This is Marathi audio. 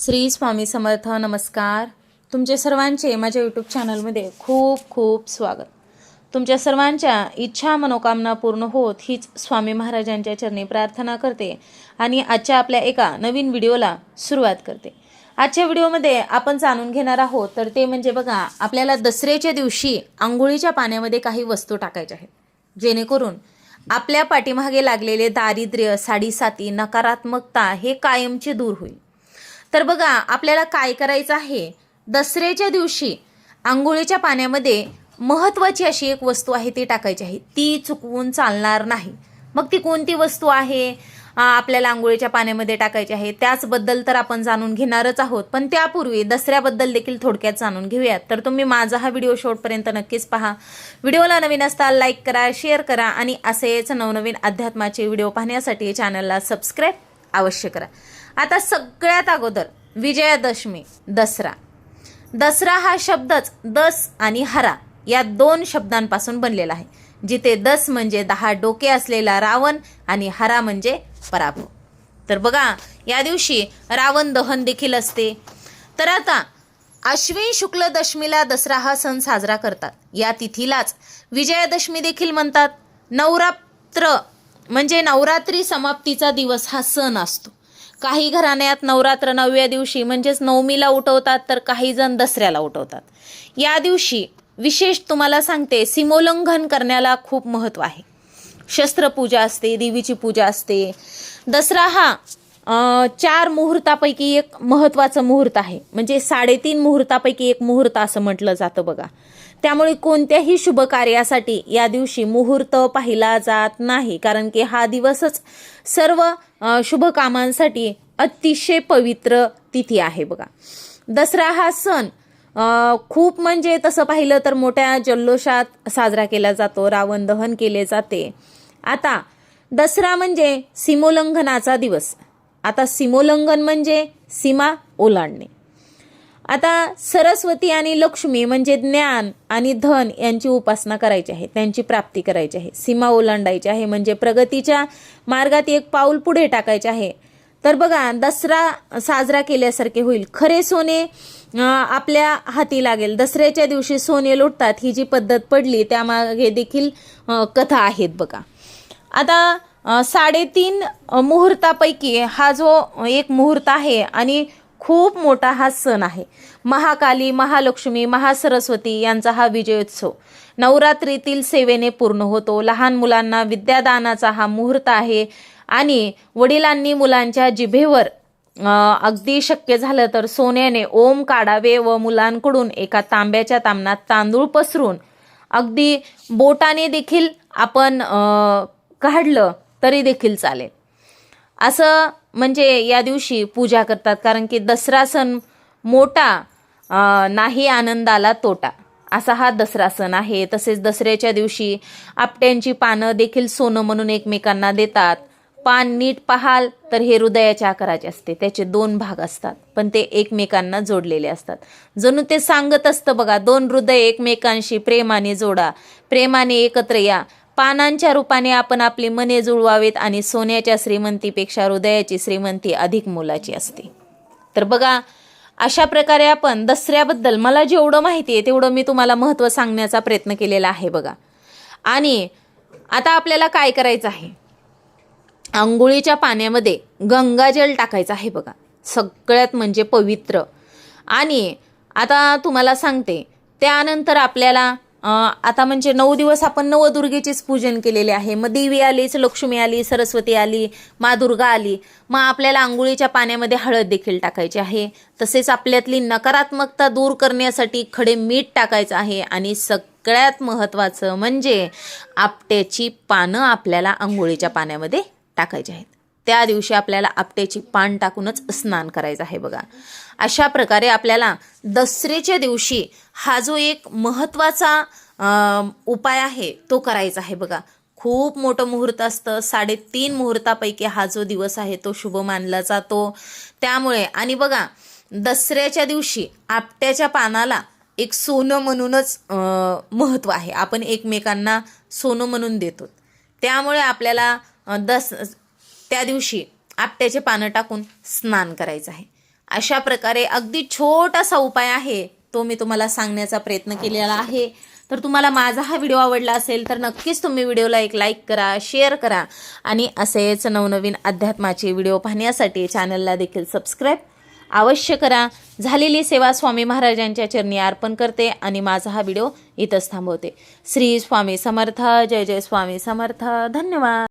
श्री स्वामी समर्थ नमस्कार. तुमचे सर्वांचे माझ्या यूट्यूब चॅनलमध्ये खूप खूप स्वागत. तुमच्या सर्वांच्या इच्छा मनोकामना पूर्ण होत हीच स्वामी महाराजांच्या चरणी प्रार्थना करते आणि आजच्या आपल्या एका नवीन व्हिडिओला सुरुवात करते. आजच्या व्हिडिओमध्ये आपण जाणून घेणार आहोत तर ते म्हणजे बघा आपल्याला दसऱ्याच्या दिवशी आंघोळीच्या पाण्यामध्ये काही वस्तू टाकायच्या आहेत. जेणेकरून आपल्या पाठीमागे लागलेले दारिद्र्य साडीसाती नकारात्मकता हे कायमचे दूर होईल. तर बघा आपल्याला काय करायचं आहे? दसऱ्याच्या दिवशी आंघोळीच्या पाण्यामध्ये महत्त्वाची अशी एक वस्तू आहे ती टाकायची आहे. ती चुकवून चालणार नाही. मग ती कोणती वस्तू आहे? आपल्याला आंघोळीच्या पाण्यामध्ये टाकायची आहे. त्याचबद्दल तर आपण जाणून घेणारच आहोत. पण त्यापूर्वी दसऱ्याबद्दल देखील थोडक्यात जाणून घेऊयात. तर तुम्ही माझा हा व्हिडिओ शेवटपर्यंत नक्कीच पहा. व्हिडिओला नवीन असता लाईक करा शेअर करा आणि असेच नवनवीन अध्यात्माचे व्हिडिओ पाहण्यासाठी चॅनलला सबस्क्राईब अवश्य करा. आता सगळ्यात अगोदर विजयादशमी दसरा. दसरा हा शब्दच दस आणि हरा या दोन शब्दांपासून बनलेला आहे जिथे दस म्हणजे दहा डोके असलेला रावण आणि हरा म्हणजे पराभव. तर बघा या दिवशी रावण दहन देखील असते. तर आता अश्विन शुक्ल दशमीला दसरा हा सण साजरा करतात. या तिथीलाच विजयादशमी देखील म्हणतात. नवरात्र म्हणजे नवरात्री समाप्तीचा दिवस हा सण असतो. काही घराण्यात नवरात्र नवव्या दिवशी म्हणजेच नवमीला उठवतात तर काही जण दसऱ्याला उठवतात. या दिवशी विशेष तुम्हाला सांगते सीमोल्लंघन करण्याला खूप महत्त्व आहे. शस्त्रपूजा असते देवीची पूजा असते. दसरा हा चार मुहूर्तापैकी एक महत्त्वाचं मुहूर्त आहे. म्हणजे साडेतीन मुहूर्तापैकी एक मुहूर्त असं म्हटलं जातं बघा. त्यामुळे कोणत्याही शुभ कार्यासाठी या दिवशी मुहूर्त पाहिला जात नाही कारण की हा दिवसच सर्व शुभ कामांसाठी अतिशय पवित्र तिथी आहे बघा. दसरा हा सण खूप म्हणजे तसं पाहिलं तर मोठ्या जल्लोषात साजरा केला जातो रावण दहन केले जाते. आता दसरा म्हणजे सीमोल्लंघनाचा दिवस. आता सीमोल्लंघन म्हणजे सीमा ओलांडणे. आता सरस्वती आणि लक्ष्मी म्हणजे ज्ञान आणि धन यांची उपासना करायची आहे त्यांची प्राप्ती करायची आहे. सीमा ओलांडायची आहे म्हणजे प्रगतीच्या मार्गात एक पाऊल पुढे टाकायचे आहे. तर बघा दसरा साजरा केल्यासारखे होईल. खरे सोने आपल्या हाती लागेल. दसऱ्याच्या दिवशी सोने लुटतात. ही जी पद्धत पडली त्यामागे देखील कथा आहेत बघा. आता साडेतीन मुहूर्तापैकी हा जो एक मुहूर्त आहे आणि खूप मोठा हा सण आहे. महाकाली महालक्ष्मी महासरस्वती यांचा हा विजयोत्सव. नवरात्रीतील सेवेने पूर्ण होतो. लहान मुलांना विद्यादानाचा हा मुहूर्त आहे आणि वडिलांनी मुलांच्या जिभेवर अगदी शक्य झालं तर सोन्याने ओम काढावे व मुलांकडून एका तांब्याच्या तामणात तांदूळ पसरून अगदी बोटाने देखील आपण काढलं तरी देखील चालेल. असं म्हणजे या दिवशी पूजा करतात कारण की दसरा सण मोठा नाही आनंदाला तोटा. असा हा दसरा सण आहे. तसेच दसऱ्याच्या दिवशी आपट्यांची पानं देखील सोनं म्हणून एकमेकांना देतात. पान नीट पाहाल तर हे हृदयाच्या आकाराचे असते. त्याचे दोन भाग असतात पण ते एकमेकांना जोडलेले असतात. जणू ते सांगत असतं बघा दोन हृदय एकमेकांशी प्रेमाने जोडा. प्रेमाने एकत्र या. पानांच्या रूपाने आपण आपली मने जुळवावेत आणि सोन्याच्या श्रीमंतीपेक्षा हृदयाची श्रीमंती अधिक मोलाची असते. तर बघा अशा प्रकारे आपण दसऱ्याबद्दल मला जेवढं माहिती आहे तेवढं मी तुम्हाला महत्त्व सांगण्याचा प्रयत्न केलेला आहे बघा. आणि आता आपल्याला काय करायचं आहे? आंघोळीच्या पाण्यामध्ये गंगाजल टाकायचं आहे बघा. सगळ्यात म्हणजे पवित्र. आणि आता तुम्हाला सांगते त्यानंतर आपल्याला आता म्हणजे नऊ दिवस आपण नवदुर्गेचेच पूजन केलेले आहे. मग देवी आलीच लक्ष्मी आली सरस्वती आली मा दुर्गा आली. मग आपल्याला आंघोळीच्या पाण्यामध्ये हळद देखील टाकायची आहे. तसेच आपल्यातली नकारात्मकता दूर करण्यासाठी खडे मीठ टाकायचं आहे. आणि सगळ्यात महत्त्वाचं म्हणजे आपट्याची पानं आपल्याला आंघोळीच्या पाण्यामध्ये टाकायची आहेत. त्या दिवशी आपल्याला आपट्याची पान टाकूनच स्नान करायचं आहे बघा. अशा प्रकारे आपल्याला दसऱ्याच्या दिवशी हा जो एक महत्त्वाचा उपाय आहे तो करायचा आहे बघा. खूप मोठं मुहूर्त असतं. साडेतीन मुहूर्तापैकी हा जो दिवस आहे तो शुभ मानला जातो. त्यामुळे आणि बघा दसऱ्याच्या दिवशी आपट्याच्या पानाला एक सोनं म्हणूनच महत्त्व आहे. आपण एकमेकांना सोनं म्हणून देतो. त्यामुळे आपल्याला दस त्या दिवशी आपट्याचे पानं टाकून स्नान करायचं आहे. अशा प्रकारे अगदी छोटासा उपाय आहे तो मी तुम्हाला सांगण्याचा प्रयत्न केलेला आहे. तर तुम्हाला माझा हा व्हिडिओ आवडला असेल तर नक्कीच तुम्ही व्हिडिओला एक लाईक करा शेअर करा आणि असेच नवनवीन अध्यात्माचे व्हिडिओ पाहण्यासाठी चॅनलला देखील सबस्क्राईब अवश्य करा. झालेली सेवा स्वामी महाराजांच्या चरणी अर्पण करते आणि माझा हा व्हिडिओ इथंच थांबवते. श्री स्वामी समर्थ जय जय स्वामी समर्थ. धन्यवाद.